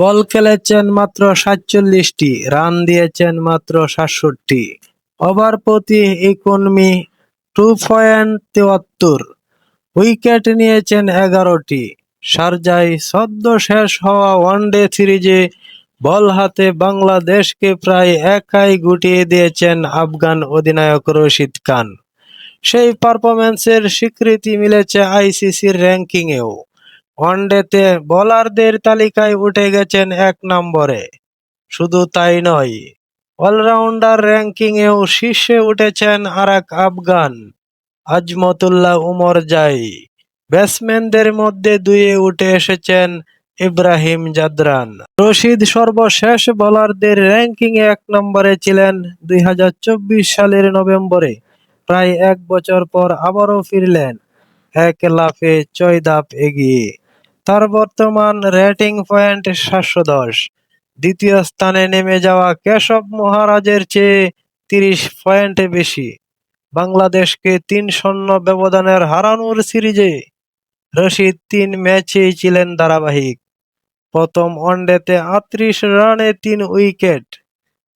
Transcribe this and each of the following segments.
বল খেলেছেন মাত্র সাতচল্লিশটি, রান দিয়েছেন মাত্র সাতষট্টি। ওভার প্রতি ইকোনমি টু পয়েন্ট তেয়াত্তর, উইকেট নিয়েছেন এগারোটি। শারজায় সদ্য শেষ হওয়া ওয়ানডে সিরিজে বল হাতে বাংলাদেশকে প্রায় একাই গুটিয়ে দিয়েছেন আফগান অধিনায়ক রশিদ খান। সেই পারফরমেন্সের স্বীকৃতি মিলেছে আইসিসির র্যাঙ্কিংয়েও। ওয়ানডেতে বোলারদের তালিকায় উঠে গেছেন এক নম্বরে। শুধু তাই নয়, অলরাউন্ডার র্যাঙ্কিংয়েও শীর্ষে উঠেছেন আরেক আফগান, আজমতুল্লাহ উমর জাই। ব্যাটসম্যানদের মধ্যে দুয়ে উঠে এসেছেন ইব্রাহিম জাদরান। রশিদ সর্বশেষ বোলারদের র্যাঙ্কিংয়ে এক নম্বরে ছিলেন দুই হাজার চব্বিশ সালের নভেম্বরে। প্রায় এক বছর পর আবারও ফিরলেন। এক লাফে ছয় ধাপ এগিয়ে। তার বর্তমান রেটিং পয়েন্ট সাতশো দশ। দ্বিতীয় স্থানে নেমে যাওয়া কেশব মহারাজের চেয়ে তিরিশ পয়েন্টে বেশি। বাংলাদেশকে তিন শূন্য ব্যবধানের হারানোর সিরিজে রশিদ তিন ম্যাচেই ছিলেন ধারাবাহিক। প্রথম ওয়ানডেতে আটত্রিশ রানে তিন উইকেট,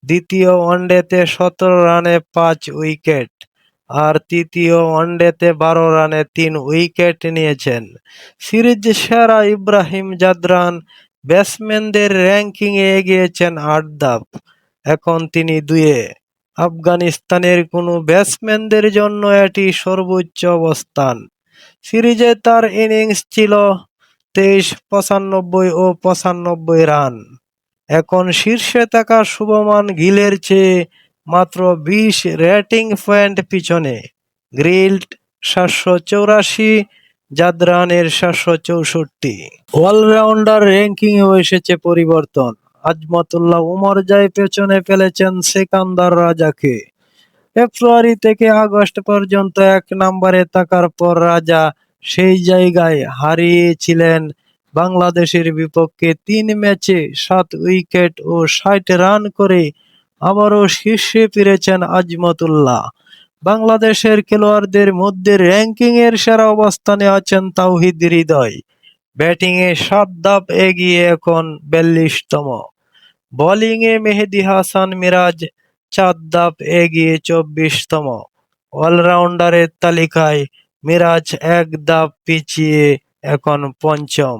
দ্বিতীয় ওয়ানডেতে সতেরো রানে পাঁচ উইকেট। আর তৃতীয় ওয়ানডেতে বারো রানে তিন উইকেট নিয়েছেন। সিরিজ সেরা ইব্রাহিম জাদরান ব্যাটসম্যানদের র্যাঙ্কিংয়ে এগিয়েছেন আট ধাপ। এখন তিনি দুয়ে। আফগানিস্তানের কোনো ব্যাটসম্যানদের জন্য এটি সর্বোচ্চ অবস্থান। সিরিজে তার ইনিংস ছিল তেইশ, পঁচানব্বই ও পঁচানব্বই রান। এখন শীর্ষে থাকা শুভমান গিলের চেয়ে মাত্র বিশ রেটিং পয়েন্ট পিছনে। গ্রিল্ড সাতশো চৌরাশি, জাদরানের সাতশো চৌষট্টি। অলরাউন্ডার র্যাঙ্কিংয়েও এসেছে পরিবর্তন। আজমতুল্লাহ উমর যায় পেছনে ফেলেছেন সেকান্দার রাজাকে। ফেব্রুয়ারি থেকে আগস্ট পর্যন্ত এক নম্বরে থাকার পর রাজা সেই জায়গায় হারিয়েছিলেন। বাংলাদেশের বিপক্ষে তিন ম্যাচে সাত উইকেট ও ষাট রান করে আবারও শীর্ষে ফিরেছেন আজমতুল্লাহ। বাংলাদেশের খেলোয়াড়দের মধ্যে র্যাঙ্কিংয়ের সেরা অবস্থানে আছেন তাওহিদ হৃদয়। ব্যাটিংয়ে সাত ধাপ এগিয়ে এখন বিয়াল্লিশতম। বোলিংয়ে মেহেদি হাসান মিরাজ চার ধাপ এগিয়ে চব্বিশতম। অলরাউন্ডারের তালিকায় মিরাজ এক ধাপ পিছিয়ে এখন পঞ্চম।